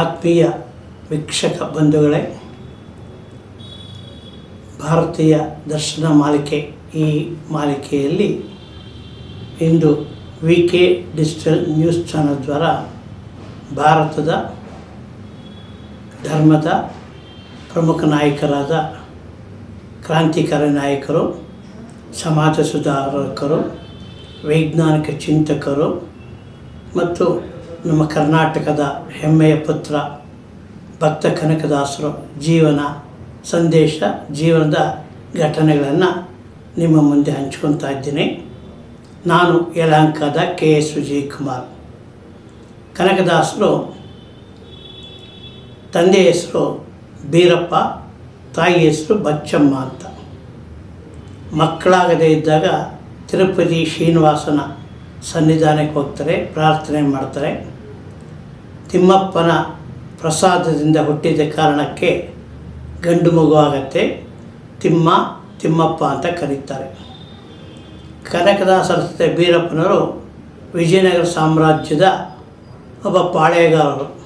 ಆತ್ಮೀಯ ವೀಕ್ಷಕ ಬಂಧುಗಳೇ, ಭಾರತೀಯ ದರ್ಶನ ಮಾಲಿಕೆ ಈ ಮಾಲಿಕೆಯಲ್ಲಿ ಇಂದು V K digital news channel ದ್ವಾರ ಭಾರತದ ಧರ್ಮದ ಪ್ರಮುಖ ನಾಯಕರಾದ ಕ್ರಾಂತಿಕಾರಿ ನಾಯಕರು, ಸಮಾಜ ಸುಧಾರಕರು, ವೈಜ್ಞಾನಿಕ ಚಿಂತಕರು ಮತ್ತು ನಮ್ಮ ಕರ್ನಾಟಕದ ಹೆಮ್ಮೆಯ ಪುತ್ರ, ಭಕ್ತ ಕನಕದಾಸರು ಜೀವನ ಸಂದೇಶ, ಜೀವನದ ಘಟನೆಗಳನ್ನು ನಿಮ್ಮ ಮುಂದೆ ಹಂಚ್ಕೊತಾ ಇದ್ದೀನಿ. ನಾನು ಯಲಹಂಕದ ಕೆ ಎಸ್ ವಿಜಯ್ ಕುಮಾರ್ ಕನಕದಾಸರು ತಂದೆ ಹೆಸರು ಬೀರಪ್ಪ, ತಾಯಿ ಹೆಸರು ಬಚ್ಚಮ್ಮ ಅಂತ. ಮಕ್ಕಳಾಗದೇ ಇದ್ದಾಗ ತಿರುಪತಿ ಶ್ರೀನಿವಾಸನ ಸನ್ನಿಧಾನಕ್ಕೆ ಹೋಗ್ತಾರೆ, ಪ್ರಾರ್ಥನೆ ಮಾಡ್ತಾರೆ. ತಿಮ್ಮಪ್ಪನ ಪ್ರಸಾದದಿಂದ ಹುಟ್ಟಿದ ಕಾರಣಕ್ಕೆ ಗಂಡು ಮಗು ಆಗತ್ತೆ. ತಿಮ್ಮ, ತಿಮ್ಮಪ್ಪ ಅಂತ ಕರೀತಾರೆ. ಕನಕದಾಸರ ಜೊತೆ ಬೀರಪ್ಪನವರು ವಿಜಯನಗರ ಸಾಮ್ರಾಜ್ಯದ ಒಬ್ಬ ಪಾಳೆಯಗಾರರು.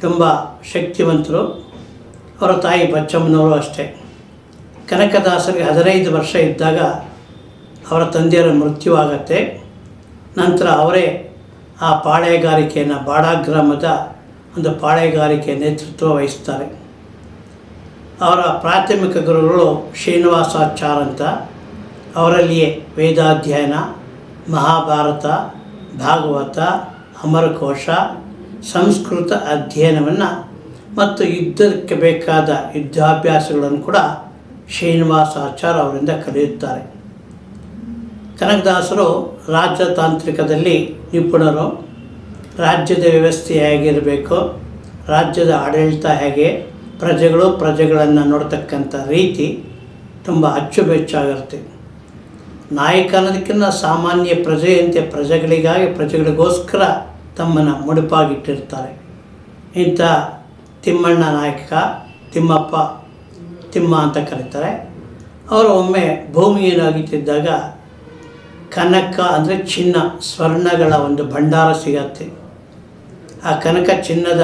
ತುಂಬ ಶಕ್ತಿವಂತರು. ಅವರ ತಾಯಿ ಬಚ್ಚಮ್ಮನವರು ಅಷ್ಟೇ. ಕನಕದಾಸರಿಗೆ ಹದಿನೈದು ವರ್ಷ ಇದ್ದಾಗ ಅವರ ತಂದೆಯರ ಮೃತ್ಯು ಆಗತ್ತೆ. ನಂತರ ಅವರೇ ಆ ಪಾಳೆಗಾರಿಕೆಯನ್ನು ಬಾಡಾ ಗ್ರಾಮದ ಒಂದು ಪಾಳೆಗಾರಿಕೆ ನೇತೃತ್ವ ವಹಿಸ್ತಾರೆ. ಅವರ ಪ್ರಾಥಮಿಕ ಗುರುಗಳು ಶ್ರೀನಿವಾಸಾಚಾರ್ ಅಂತ. ಅವರಲ್ಲಿಯೇ ವೇದಾಧ್ಯಯನ, ಮಹಾಭಾರತ, ಭಾಗವತ, ಅಮರಕೋಶ, ಸಂಸ್ಕೃತ ಅಧ್ಯಯನವನ್ನು ಮತ್ತು ಯುದ್ಧಕ್ಕೆ ಬೇಕಾದ ಯುದ್ಧಾಭ್ಯಾಸಗಳನ್ನು ಕೂಡ ಶ್ರೀನಿವಾಸಾಚಾರ್ ಅವರಿಂದ ಕಲಿಯುತ್ತಾರೆ. ಕನಕದಾಸರು ರಾಜತಾಂತ್ರಿಕದಲ್ಲಿ ನಿಪುಣರು. ರಾಜ್ಯದ ವ್ಯವಸ್ಥೆ ಹೇಗಿರಬೇಕು? ರಾಜ್ಯದ ಆಡಳಿತ ಹೇಗೆ? ಪ್ರಜೆಗಳು ಪ್ರಜೆಗಳನ್ನು ನೋಡ್ತಕ್ಕಂಥ ರೀತಿ ತುಂಬ ಅಚ್ಚುಮೆಚ್ಚಾಗಿರುತ್ತೆ. ನಾಯಕ ಅನ್ನೋದಕ್ಕಿಂತ ಸಾಮಾನ್ಯ ಪ್ರಜೆಯಂತೆ ಪ್ರಜೆಗಳಿಗಾಗಿ ಪ್ರಜೆಗಳಿಗೋಸ್ಕರ ತಮ್ಮನ್ನು ಮುಡುಪಾಗಿಟ್ಟಿರ್ತಾರೆ. ಇಂಥ ತಿಮ್ಮಣ್ಣ ನಾಯಕ, ತಿಮ್ಮಪ್ಪ, ತಿಮ್ಮ ಅಂತ ಕರೀತಾರೆ. ಅವರು ಒಮ್ಮೆ ಭೂಮಿ ಏನಾಗಿತ್ತಿದ್ದಾಗ ಕನಕ ಅಂದರೆ ಚಿನ್ನ, ಸ್ವರ್ಣಗಳ ಒಂದು ಭಂಡಾರ ಸಿಗತ್ತೆ. ಆ ಕನಕ ಚಿನ್ನದ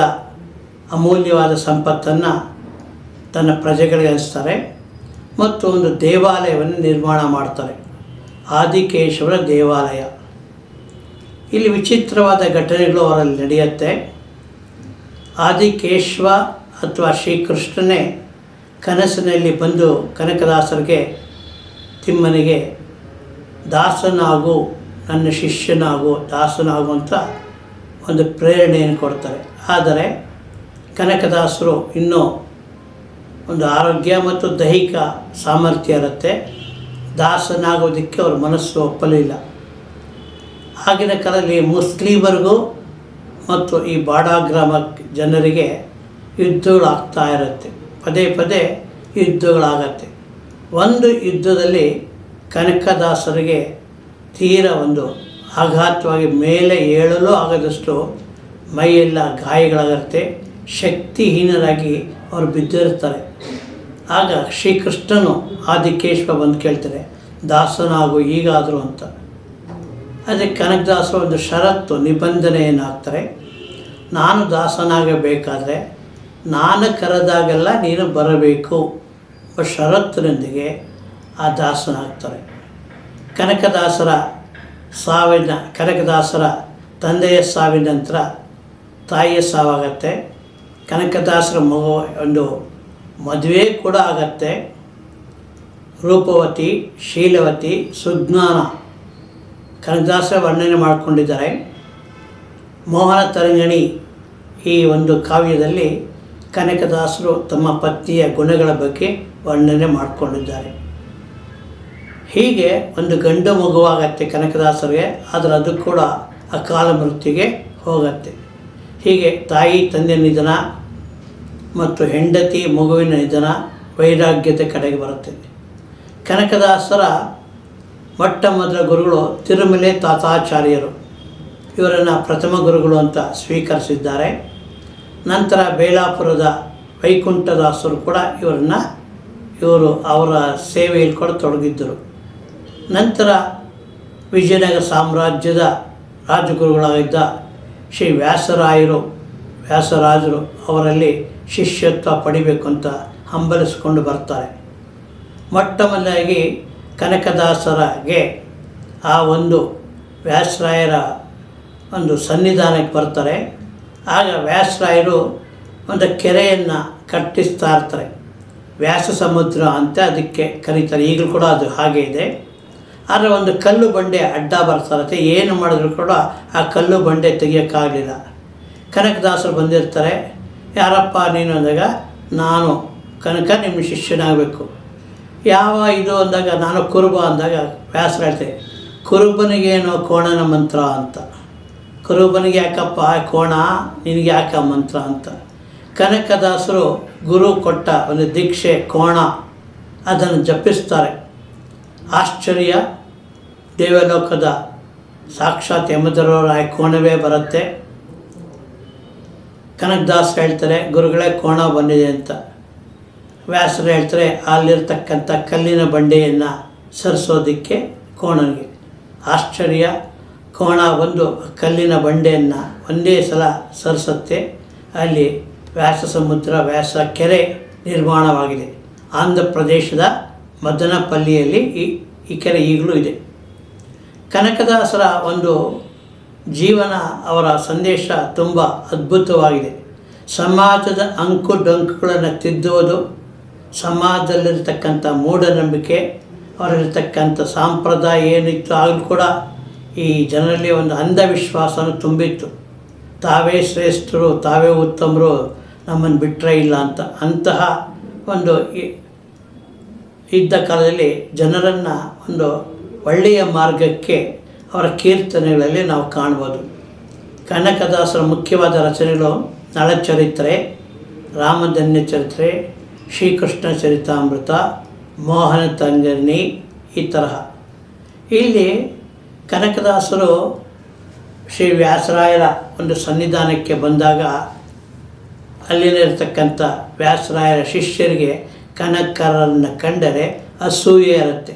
ಅಮೂಲ್ಯವಾದ ಸಂಪತ್ತನ್ನು ತನ್ನ ಪ್ರಜೆಗಳಿಗೆ ಹಂಚ್ತಾರೆ. ಮತ್ತು ಒಂದು ದೇವಾಲಯವನ್ನು ನಿರ್ಮಾಣ ಮಾಡ್ತಾರೆ. ಆದಿಕೇಶವರ ದೇವಾಲಯ. ಇಲ್ಲಿ ವಿಚಿತ್ರವಾದ ಘಟನೆಗಳು ಅವರಲ್ಲಿ ನಡೆಯುತ್ತೆ. ಆದಿಕೇಶವ ಅಥವಾ ಶ್ರೀಕೃಷ್ಣನೇ ಕನಸಿನಲ್ಲಿ ಬಂದು ಕನಕದಾಸರಿಗೆ ತಿಮ್ಮನಿಗೆ ದಾಸನಾಗು, ನನ್ನ ಶಿಷ್ಯನಾಗು, ದಾಸನಾಗು ಅಂತ ಒಂದು ಪ್ರೇರಣೆಯನ್ನು ಕೊಡ್ತಾರೆ. ಆದರೆ ಕನಕದಾಸರು ಇನ್ನೂ ಒಂದು ಆರೋಗ್ಯ ಮತ್ತು ದೈಹಿಕ ಸಾಮರ್ಥ್ಯ ಇರುತ್ತೆ. ದಾಸನಾಗೋದಕ್ಕೆ ಅವ್ರ ಮನಸ್ಸು ಒಪ್ಪಲಿಲ್ಲ ಆಗಿನ ಕಾಲದಲ್ಲಿ ಮುಸ್ಲಿಮರಿಗೂ ಮತ್ತು ಈ ಬಾಡಾ ಗ್ರಾಮ ಜನರಿಗೆ ಯುದ್ಧಗಳಾಗ್ತಾ ಇರುತ್ತೆ. ಪದೇ ಪದೇ ಯುದ್ಧಗಳಾಗತ್ತೆ. ಒಂದು ಯುದ್ಧದಲ್ಲಿ ಕನಕದಾಸರಿಗೆ ತೀರ ಒಂದು ಆಘಾತವಾಗಿ ಮೇಲೆ ಏಳಲು ಆಗದಷ್ಟು ಮೈಯೆಲ್ಲ ಗಾಯಗಳಾಗುತ್ತೆ, ಶಕ್ತಿಹೀನರಾಗಿ ಅವರು ಬಿದ್ದಿರ್ತಾರೆ ಆಗ ಶ್ರೀಕೃಷ್ಣನು ಆದಿಕೇಶ್ವ ಬಂದು ಕೇಳ್ತಾರೆ, ದಾಸನಾಗು ಈಗಾದರೂ ಅಂತ. ಅದಕ್ಕೆ ಕನಕದಾಸ ಒಂದು ಷರತ್ತು ನಿಬಂಧನೆ ಹಾಕ್ತಾರೆ ನಾನು ದಾಸನಾಗಬೇಕಾದರೆ ನಾನು ಕರೆದಾಗೆಲ್ಲ ನೀನು ಬರಬೇಕು. ಷರತ್ತಿನೊಂದಿಗೆ ಆ ದಾಸನಾಗ್ತಾರೆ ಕನಕದಾಸರ ಸಾವಿನ, ಕನಕದಾಸರ ತಂದೆಯ ಸಾವಿನ ನಂತರ ತಾಯಿಯ ಸಾವಾಗತ್ತೆ. ಕನಕದಾಸರ ಮಗು ಒಂದು ಮದುವೆ ಕೂಡ ಆಗತ್ತೆ. ರೂಪವತಿ, ಶೀಲವತಿ, ಸುಜ್ಞಾನ ಕನಕದಾಸರ ವರ್ಣನೆ ಮಾಡಿಕೊಂಡಿದ್ದಾರೆ. ಮೋಹನ ತರಂಗಣಿ ಈ ಒಂದು ಕಾವ್ಯದಲ್ಲಿ ಕನಕದಾಸರು ತಮ್ಮ ಪತ್ನಿಯ ಗುಣಗಳ ಬಗ್ಗೆ ವರ್ಣನೆ ಮಾಡಿಕೊಂಡಿದ್ದಾರೆ. ಹೀಗೆ ಒಂದು ಗಂಡು ಮಗುವಾಗತ್ತೆ ಕನಕದಾಸರಿಗೆ, ಆದರೆ ಅದು ಕೂಡ ಅಕಾಲ ಮೃತ್ಯುಗೆ ಹೋಗತ್ತೆ. ಹೀಗೆ ತಾಯಿ ತಂದೆ ನಿಧನ ಮತ್ತು ಹೆಂಡತಿ ಮಗುವಿನ ನಿಧನ ವೈರಾಗ್ಯತೆ ಕಡೆಗೆ ಬರುತ್ತೆ. ಕನಕದಾಸರ ಮೊಟ್ಟ ಮೊದಲ ಗುರುಗಳು ತಿರುಮಲೆ ತಾತಾಚಾರ್ಯರು. ಇವರನ್ನು ಪ್ರಥಮ ಗುರುಗಳು ಅಂತ ಸ್ವೀಕರಿಸಿದ್ದಾರೆ. ನಂತರ ಬೇಲಾಪುರದ ವೈಕುಂಠದಾಸರು ಕೂಡ ಇವರನ್ನು ಇವರು ಅವರ ಸೇವೆಯಲ್ಲಿ ಕೂಡ ತೊಡಗಿದ್ದರು. ನಂತರ ವಿಜಯನಗರ ಸಾಮ್ರಾಜ್ಯದ ರಾಜಗುರುಗಳಾಗಿದ್ದ ಶ್ರೀ ವ್ಯಾಸರಾಯರು, ವ್ಯಾಸರಾಜರು ಅವರಲ್ಲಿ ಶಿಷ್ಯತ್ವ ಪಡಿಬೇಕು ಅಂತ ಹಂಬಲಿಸಿಕೊಂಡು ಬರ್ತಾರೆ. ಮೊಟ್ಟ ಮೊದಲಾಗಿ ಕನಕದಾಸರಿಗೆ ಆ ಒಂದು ವ್ಯಾಸರಾಯರ ಒಂದು ಸನ್ನಿಧಾನಕ್ಕೆ ಬರ್ತಾರೆ. ಆಗ ವ್ಯಾಸರಾಯರು ಒಂದು ಕೆರೆಯನ್ನು ಕಟ್ಟಿಸ್ತಾ ಇರ್ತಾರೆ. ವ್ಯಾಸ ಸಮುದ್ರ ಅಂತ ಅದಕ್ಕೆ ಕರೀತಾರೆ. ಈಗಲೂ ಕೂಡ ಅದು ಹಾಗೆ ಇದೆ. ಆದರೆ ಒಂದು ಕಲ್ಲು ಬಂಡೆ ಅಡ್ಡ ಬರ್ತಾರತ್ತೆ ಏನು ಮಾಡಿದ್ರು ಕೂಡ ಆ ಕಲ್ಲು ಬಂಡೆ ತೆಗಿಯೋಕ್ಕಾಗಲಿಲ್ಲ. ಕನಕದಾಸರು ಬಂದಿರ್ತಾರೆ, ಯಾರಪ್ಪ ನೀನು? ಅಂದಾಗ, ನಾನು. ಕನಕ ನಿಮ್ಮ ಶಿಷ್ಯನಾಗಬೇಕು. ಯಾವ ಇದು ಅಂದಾಗ, ನಾನು ಕುರುಬ ಅಂದಾಗ ವ್ಯಾಸರ ಹೇಳ್ತೆ ಕುರುಬನಿಗೇನು ಕೋಣನ ಮಂತ್ರ ಅಂತ? ಕುರುಬನಿಗೆ ಯಾಕಪ್ಪ? ಕೋಣ ನಿನಗೆ ಯಾಕ ಮಂತ್ರ ಅಂತ? ಕನಕದಾಸರು ಗುರು ಕೊಟ್ಟ ಒಂದು ದೀಕ್ಷೆ, ಕೋಣ, ಅದನ್ನು ಜಪಿಸ್ತಾರೆ. ಆಶ್ಚರ್ಯ. ದೇವಲೋಕದ ಸಾಕ್ಷಾತ್ ಯಮಧರ್ವರಾಯ ಕೋಣವೇ ಬರುತ್ತೆ. ಕನಕದಾಸ್ ಹೇಳ್ತಾರೆ, ಗುರುಗಳೇ, ಕೋಣ ಬಂದಿದೆ ಅಂತ. ವ್ಯಾಸರು ಹೇಳ್ತಾರೆ, ಅಲ್ಲಿರ್ತಕ್ಕಂಥ ಕಲ್ಲಿನ ಬಂಡೆಯನ್ನು ಸರಿಸೋದಕ್ಕೆ ಕೋಣನಿಗೆ. ಆಶ್ಚರ್ಯ. ಕೋಣ ಬಂದು ಕಲ್ಲಿನ ಬಂಡೆಯನ್ನು ಒಂದೇ ಸಲ ಸರಿಸುತ್ತೆ. ಅಲ್ಲಿ ವ್ಯಾಸ ಸಮುದ್ರ, ವ್ಯಾಸ ಕೆರೆ ನಿರ್ಮಾಣವಾಗಿದೆ. ಆಂಧ್ರ ಪ್ರದೇಶದ ಮದನಪಲ್ಲಿಯಲ್ಲಿ ಈ ಈ ಕೆರೆ ಈಗಲೂ ಇದೆ. ಕನಕದಾಸರ ಒಂದು ಜೀವನ ಅವರ ಸಂದೇಶ ತುಂಬ ಅದ್ಭುತವಾಗಿದೆ. ಸಮಾಜದ ಅಂಕು ಡೊಂಕುಗಳನ್ನು ತಿದ್ದುವುದು ಸಮಾಜದಲ್ಲಿರ್ತಕ್ಕಂಥ ಮೂಢನಂಬಿಕೆ, ಅವರಲ್ಲಿರ್ತಕ್ಕಂಥ ಸಾಂಪ್ರದಾಯ ಏನಿತ್ತು ಆಗಲೂ ಕೂಡ ಈ ಜನರಲ್ಲಿ ಒಂದು ಅಂಧವಿಶ್ವಾಸನ ತುಂಬಿತ್ತು. ತಾವೇ ಶ್ರೇಷ್ಠರು, ತಾವೇ ಉತ್ತಮರು ನಮ್ಮನ್ನು ಬಿಟ್ಟರೆ ಇಲ್ಲ ಅಂತ ಅಂತಹ ಒಂದು ಇದ್ದ ಕಾಲದಲ್ಲಿ ಜನರನ್ನು ಒಂದು ಒಳ್ಳೆಯ ಮಾರ್ಗಕ್ಕೆ ಅವರ ಕೀರ್ತನೆಗಳಲ್ಲಿ ನಾವು ಕಾಣ್ಬೋದು. ಕನಕದಾಸರ ಮುಖ್ಯವಾದ ರಚನೆಗಳು ನಳಚರಿತ್ರೆ ರಾಮಧನ್ಯ ಚರಿತ್ರೆ, ಶ್ರೀಕೃಷ್ಣ ಚರಿತಾಮೃತ, ಮೋಹನ ತಂಜನಿ ಈ ತರಹ. ಇಲ್ಲಿ ಕನಕದಾಸರು ಶ್ರೀ ವ್ಯಾಸರಾಯರ ಒಂದು ಸನ್ನಿಧಾನಕ್ಕೆ ಬಂದಾಗ ಅಲ್ಲಿರತಕ್ಕಂಥ ವ್ಯಾಸರಾಯರ ಶಿಷ್ಯರಿಗೆ ಕನಕರನ್ನು ಕಂಡರೆ ಅಸೂಯೆ ಇರುತ್ತೆ.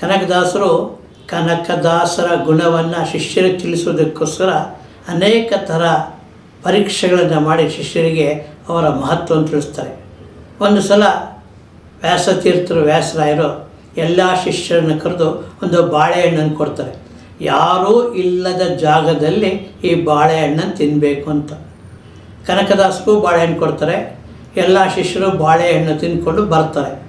ಕನಕದಾಸರು ಕನಕದಾಸರ ಗುಣವನ್ನು ಶಿಷ್ಯರಿಗೆ ತಿಳಿಸೋದಕ್ಕೋಸ್ಕರ ಅನೇಕ ಥರ ಪರೀಕ್ಷೆಗಳನ್ನು ಮಾಡಿ ಶಿಷ್ಯರಿಗೆ ಅವರ ಮಹತ್ವವನ್ನು ತಿಳಿಸ್ತಾರೆ. ಒಂದು ಸಲ ವ್ಯಾಸತೀರ್ಥರು, ವ್ಯಾಸರಾಯರು ಎಲ್ಲ ಶಿಷ್ಯರನ್ನು ಕರೆದು ಒಂದು ಬಾಳೆಹಣ್ಣನ್ನು ಕೊಡ್ತಾರೆ. ಯಾರೂ ಇಲ್ಲದ ಜಾಗದಲ್ಲಿ ಈ ಬಾಳೆಹಣ್ಣನ್ನು ತಿನ್ನಬೇಕು ಅಂತ. ಕನಕದಾಸರು ಬಾಳೆಹಣ್ಣು ಕೊಡ್ತಾರೆ. ಎಲ್ಲ ಶಿಷ್ಯರು ಬಾಳೆಹಣ್ಣು ತಿಂದ್ಕೊಂಡು ಬರ್ತಾರೆ.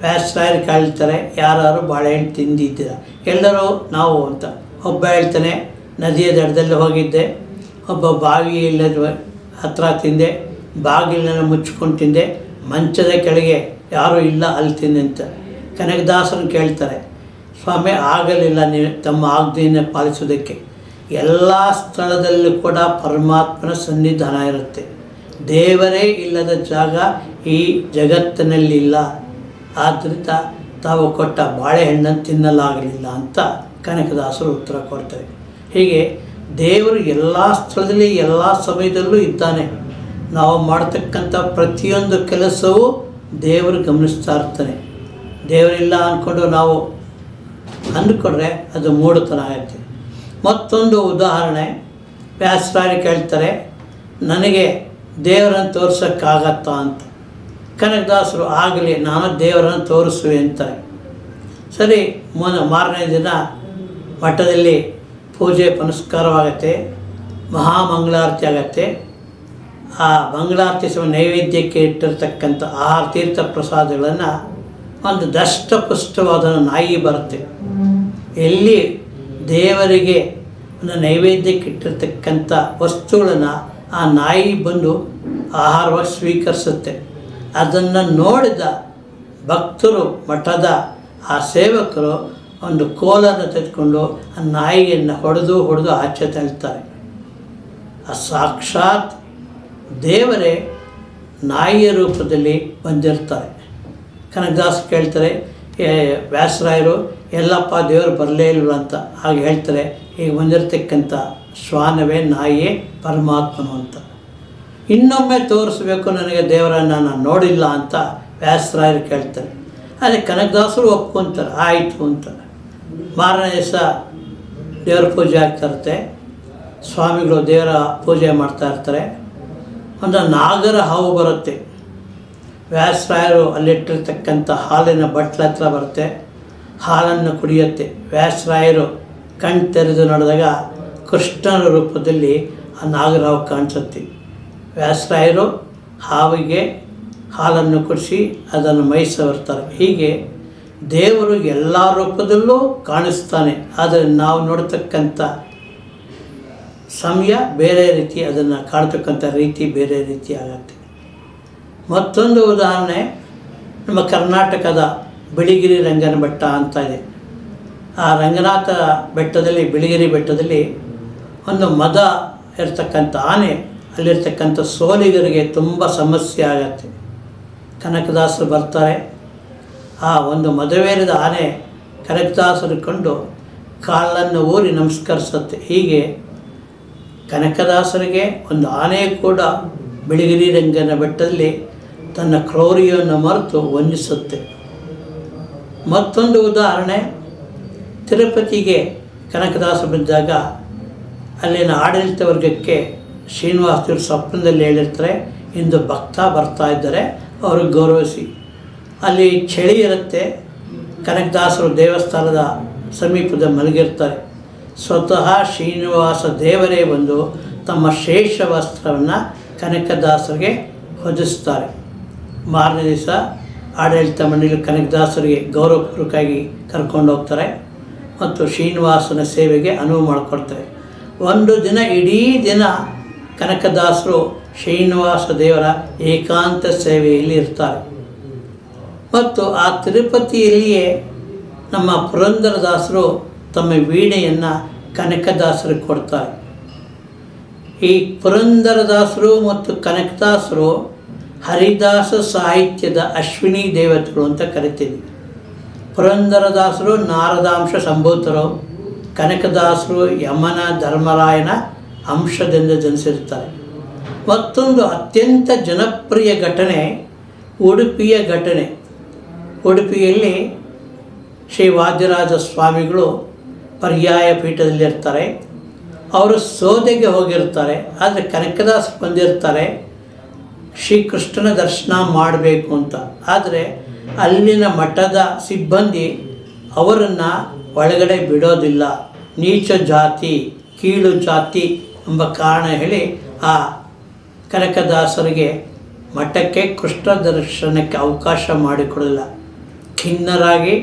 ವ್ಯಾಸರಾಯರು ಕೇಳ್ತಾರೆ ಯಾರು ಬಾಳೆಹಣ್ಣು ತಿಂದಿದ್ದೀರ? ಎಲ್ಲರೂ, ನಾವು ಅಂತ. ಒಬ್ಬ ಹೇಳ್ತಾನೆ, ನದಿಯ ದಡದಲ್ಲಿ ಹೋಗಿದ್ದೆ. ಒಬ್ಬ ಬಾವಿ ಇಲ್ಲದ ಹತ್ರ ತಿಂದೆ. ಬಾಗಿಲನ್ನು ಮುಚ್ಕೊಂಡು ತಿಂದೆ. ಮಂಚದ ಕೆಳಗೆ ಯಾರೂ ಇಲ್ಲ, ಅಲ್ಲಿ ತಿಂದೆ ಅಂತ. ಕನಕದಾಸರು ಕೇಳ್ತಾರೆ, ಸ್ವಾಮಿ, ಆಗಲಿಲ್ಲ ನೀವು ತಮ್ಮ ಆಜ್ಞೆಯನ್ನು ಪಾಲಿಸೋದಕ್ಕೆ ಎಲ್ಲ ಸ್ಥಳದಲ್ಲೂ ಕೂಡ ಪರಮಾತ್ಮನ ಸನ್ನಿಧಾನ ಇರುತ್ತೆ. ದೇವರೇ ಇಲ್ಲದ ಜಾಗ ಈ ಜಗತ್ತಿನಲ್ಲಿಲ್ಲ. ಆದ್ದರಿಂದ ತಾವು ಕೊಟ್ಟ ಬಾಳೆಹಣ್ಣನ್ನು ತಿನ್ನಲಾಗಲಿಲ್ಲ ಅಂತ ಕನಕದಾಸರು ಉತ್ತರ ಕೊಡ್ತಾರೆ. ಹೀಗೆ ದೇವರು ಎಲ್ಲ ಸ್ಥಳದಲ್ಲಿ, ಎಲ್ಲ ಸಮಯದಲ್ಲೂ ಇದ್ದಾನೆ. ನಾವು ಮಾಡ್ತಕ್ಕಂಥ ಪ್ರತಿಯೊಂದು ಕೆಲಸವೂ ದೇವರು ಗಮನಿಸ್ತಾ ಇರ್ತಾನೆ. ದೇವರಿಲ್ಲ ಅಂದ್ಕೊಂಡು ನಾವು ಅಂದುಕೊಂಡ್ರೆ ಅದು ಮೂಢತನ ಆಗುತ್ತೆ. ಮತ್ತೊಂದು ಉದಾಹರಣೆ ವ್ಯಾಸರಾಯರು ಕೇಳ್ತಾರೆ. ನನಗೆ ದೇವರನ್ನು ತೋರ್ಸೋಕ್ಕಾಗತ್ತಾ ಅಂತ. ಕನಕದಾಸರು ಆಗಲಿ, ನಾನು ದೇವರನ್ನು ತೋರಿಸುವೆ ಅಂತ ಸರಿ ಮೊನ್ನೆ ಮಾರನೇ ದಿನ ಮಠದಲ್ಲಿ ಪೂಜೆ ಪುನಸ್ಕಾರವಾಗತ್ತೆ, ಮಹಾಮಂಗಳಾರತಿ ಆಗತ್ತೆ. ಆ ಮಂಗಳಾರತಿ ಸಮ ನೈವೇದ್ಯಕ್ಕೆ ಇಟ್ಟಿರ್ತಕ್ಕಂಥ ಆಹಾರ ತೀರ್ಥ ಪ್ರಸಾದಗಳನ್ನು ಒಂದು ದಷ್ಟಪುಷ್ಟವಾದ ನಾಯಿ ಬರುತ್ತೆ. ಎಲ್ಲಿ ದೇವರಿಗೆ ಒಂದು ನೈವೇದ್ಯಕ್ಕೆ ಇಟ್ಟಿರ್ತಕ್ಕಂಥ ವಸ್ತುಗಳನ್ನು ಆ ನಾಯಿ ಬಂದು ಆಹಾರವಾಗಿ ಸ್ವೀಕರಿಸುತ್ತೆ. ಅದನ್ನು ನೋಡಿದ ಭಕ್ತರು, ಮಠದ ಆ ಸೇವಕರು ಒಂದು ಕೋಲನ್ನು ತೆಗೆದುಕೊಂಡು ಆ ನಾಯಿಯನ್ನು ಹೊಡೆದು ಹೊಡೆದು ಆಚೆ ತಳ್ತಾರೆ. ಆ ಸಾಕ್ಷಾತ್ ದೇವರೇ ನಾಯಿಯ ರೂಪದಲ್ಲಿ ಬಂದಿರ್ತಾರೆ. ಕನಕದಾಸ್ ಕೇಳ್ತಾರೆ ವ್ಯಾಸರಾಯರು ಎಲ್ಲಪ್ಪ ದೇವರು ಬರಲೇ ಇಲ್ವ ಅಂತ ಹಾಗೆ ಹೇಳ್ತಾರೆ ಈಗ ಬಂದಿರತಕ್ಕಂಥ ಶ್ವಾನವೇ ನಾಯಿಯೇ ಪರಮಾತ್ಮನು ಅಂತ. ಇನ್ನೊಮ್ಮೆ ತೋರಿಸ್ಬೇಕು ನನಗೆ ದೇವರನ್ನು ನಾನು ನೋಡಿಲ್ಲ ಅಂತ ವ್ಯಾಸರಾಯರು ಕೇಳ್ತಾರೆ. ಅದೇ ಕನಕದಾಸರು ಒಪ್ಕೊಂತಾರೆ ಆಯಿತು ಅಂತ. ಮಾರನೇ ದಿವಸ ದೇವ್ರ ಪೂಜೆ ಆಗ್ತಾ ಇರುತ್ತೆ. ಸ್ವಾಮಿಗಳು ದೇವರ ಪೂಜೆ ಮಾಡ್ತಾ ಇರ್ತಾರೆ. ಒಂದು ನಾಗರ ಹಾವು ಬರುತ್ತೆ. ವ್ಯಾಸರಾಯರು ಅಲ್ಲಿಟ್ಟಿರ್ತಕ್ಕಂಥ ಹಾಲಿನ ಬಟ್ಲ ಹತ್ರ ಬರುತ್ತೆ. ಹಾಲನ್ನು ಕುಡಿಯುತ್ತೆ. ವ್ಯಾಸರಾಯರು ಕಣ್ ತೆರೆದು ನೋಡಿದಾಗ ಕೃಷ್ಣನ ರೂಪದಲ್ಲಿ ಆ ನಾಗರಾವು ಕಾಣಿಸುತ್ತೆ. ವ್ಯಾಸರಾಯರು ಹಾವಿಗೆ ಹಾಲನ್ನು ಕುಡಿಸಿ ಅದನ್ನು ಮೈಸವರ್ತಾರೆ ಹೀಗೆ ದೇವರು ಎಲ್ಲ ರೂಪದಲ್ಲೂ ಕಾಣಿಸ್ತಾನೆ. ಆದರೆ ನಾವು ನೋಡ್ತಕ್ಕಂಥ ಸಮಯ ಬೇರೆ ರೀತಿ, ಅದನ್ನು ಕಾಣ್ತಕ್ಕಂಥ ರೀತಿ ಬೇರೆ ರೀತಿ ಆಗತ್ತೆ. ಮತ್ತೊಂದು ಉದಾಹರಣೆ, ನಮ್ಮ ಕರ್ನಾಟಕದ ಬಿಳಿಗಿರಿ ರಂಗನ ಬೆಟ್ಟ ಅಂತ ಇದೆ. ಆ ರಂಗನಾಥ ಬೆಟ್ಟದಲ್ಲಿ, ಬಿಳಿಗಿರಿ ಬೆಟ್ಟದಲ್ಲಿ ಒಂದು ಮದ ಇರ್ತಕ್ಕಂಥ ಆನೆ, ಅಲ್ಲಿರ್ತಕ್ಕಂಥ ಸೋಲಿಗರಿಗೆ ತುಂಬ ಸಮಸ್ಯೆ ಆಗತ್ತೆ. ಕನಕದಾಸರು ಬರ್ತಾರೆ. ಆ ಒಂದು ಮದುವೇರಿದ ಆನೆ ಕನಕದಾಸರು ಕಂಡು ಕಾಲನ್ನು ಊರಿ ನಮಸ್ಕರಿಸುತ್ತೆ. ಹೀಗೆ ಕನಕದಾಸರಿಗೆ ಒಂದು ಆನೆ ಕೂಡ ಬಿಳಿಗಿರಿ ರಂಗನ ಬೆಟ್ಟದಲ್ಲಿ ತನ್ನ ಕ್ರೌರ್ಯವನ್ನು ಮರೆತು ವಂದಿಸುತ್ತೆ ಮತ್ತೊಂದು ಉದಾಹರಣೆ ತಿರುಪತಿಗೆ ಕನಕದಾಸ ಬಿದ್ದಾಗ ಅಲ್ಲಿನ ಆಡಳಿತ ವರ್ಗಕ್ಕೆ ಶ್ರೀನಿವಾಸರು ಸ್ವಪ್ನದಲ್ಲಿ ಹೇಳಿರ್ತಾರೆ, ಇಂದು ಭಕ್ತ ಬರ್ತಾ ಇದ್ದಾರೆ, ಅವರು ಗೌರವಿಸಿ. ಅಲ್ಲಿ ಚಳಿ ಇರುತ್ತೆ, ಕನಕದಾಸರು ದೇವಸ್ಥಾನದ ಸಮೀಪದ ಮಲಗಿರ್ತಾರೆ. ಸ್ವತಃ ಶ್ರೀನಿವಾಸ ದೇವರೇ ಬಂದು ತಮ್ಮ ಶೇಷ ವಸ್ತ್ರವನ್ನು ಕನಕದಾಸರಿಗೆ ಹೊದಿಸ್ತಾರೆ. ಮಾರನೇ ದಿವಸ ಆಡಳಿತ ಮಂಡಳಿ ಕನಕದಾಸರಿಗೆ ಗೌರವಪೂರ್ವಕವಾಗಿ ಕರ್ಕೊಂಡು ಹೋಗ್ತಾರೆ ಮತ್ತು ಶ್ರೀನಿವಾಸನ ಸೇವೆಗೆ ಅನುವು ಮಾಡಿಕೊಡ್ತಾರೆ. ಒಂದು ದಿನ, ಇಡೀ ದಿನ ಕನಕದಾಸರು ಶ್ರೀನಿವಾಸ ದೇವರ ಏಕಾಂತ ಸೇವೆಯಲ್ಲಿ ಇರ್ತಾರೆ. ಮತ್ತು ಆ ತಿರುಪತಿಯಲ್ಲಿಯೇ ನಮ್ಮ ಪುರಂದರದಾಸರು ತಮ್ಮ ವೀಣೆಯನ್ನು ಕನಕದಾಸರಿಗೆ ಕೊಡ್ತಾರೆ. ಈ ಪುರಂದರದಾಸರು ಮತ್ತು ಕನಕದಾಸರು ಹರಿದಾಸ ಸಾಹಿತ್ಯದ ಅಶ್ವಿನಿ ದೇವತೆಗಳು ಅಂತ ಕರಿತೀವಿ. ಪುರಂದರದಾಸರು, ನಾರದಾಂಶ ಸಂಭೂತರು, ಕನಕದಾಸರು, ಯಮನ, ಧರ್ಮರಾಯನ ಅಂಶದಿಂದ ಜನಿಸಿರ್ತಾರೆ ಮತ್ತೊಂದು ಅತ್ಯಂತ ಜನಪ್ರಿಯ ಘಟನೆ, ಉಡುಪಿಯ ಘಟನೆ. ಉಡುಪಿಯಲ್ಲಿ ಶ್ರೀ ವಾದ್ಯರಾಜ ಸ್ವಾಮಿಗಳು ಪರ್ಯಾಯ ಪೀಠದಲ್ಲಿರ್ತಾರೆ. ಅವರು ಸೋದೆಗೆ ಹೋಗಿರ್ತಾರೆ, ಆದರೆ ಕನಕದಾಸ ಬಂದಿರ್ತಾರೆ. ಶ್ರೀಕೃಷ್ಣನ ದರ್ಶನ ಮಾಡಬೇಕು ಅಂತ. ಆದರೆ ಅಲ್ಲಿನ ಮಠದ ಸಿಬ್ಬಂದಿ ಅವರನ್ನು ಒಳಗಡೆ ಬಿಡೋದಿಲ್ಲ. ನೀಚ ಜಾತಿ, ಕೀಳು ಜಾತಿ ಎಂಬ ಕಾರಣ ಹೇಳಿ ಆ ಕನಕದಾಸರಿಗೆ ಮಠಕ್ಕೆ ಕೃಷ್ಣ ದರ್ಶನಕ್ಕೆ ಅವಕಾಶ ಮಾಡಿಕೊಡಲಿಲ್ಲ ಖಿನ್ನರಾಗಿ